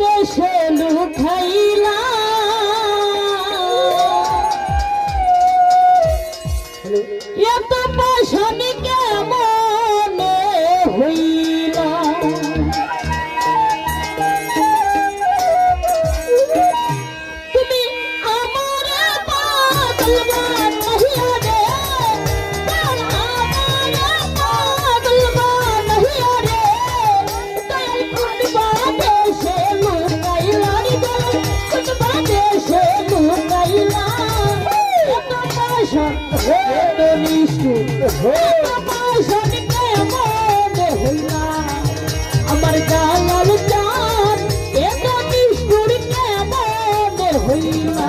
দেশে লুঠাইলা। এত পাশনিকে মনে হইলা? ভাষা এত নিষ্ঠুর তোমার সঙ্গে মন হইলা আমার গায়াল চাঁদ এত নিষ্ঠুর কেমন হইলা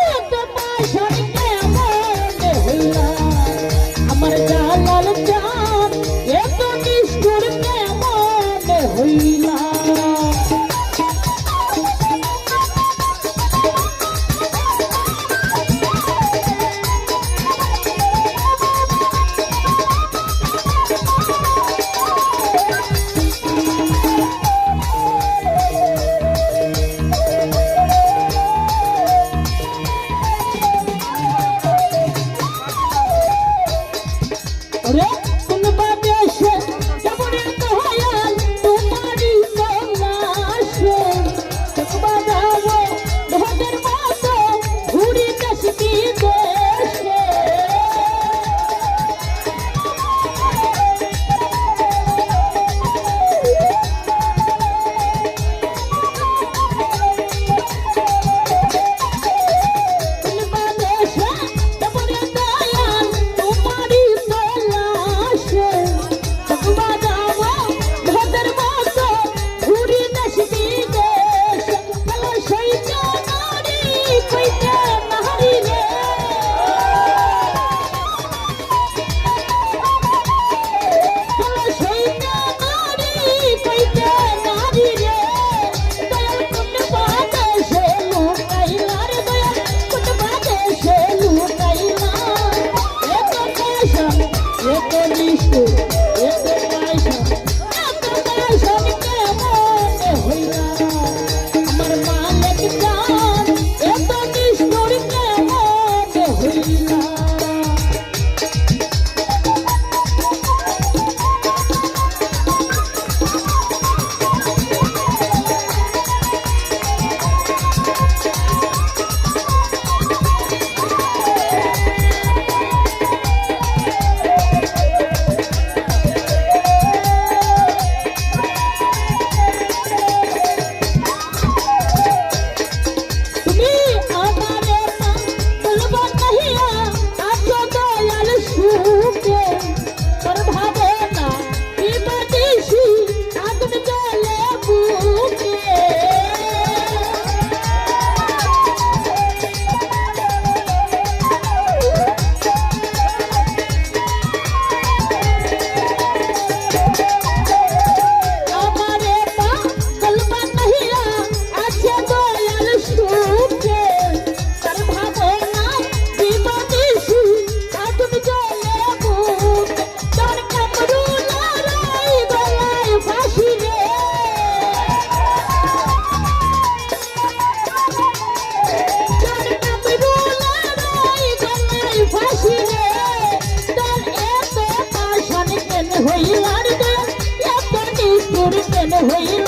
的回。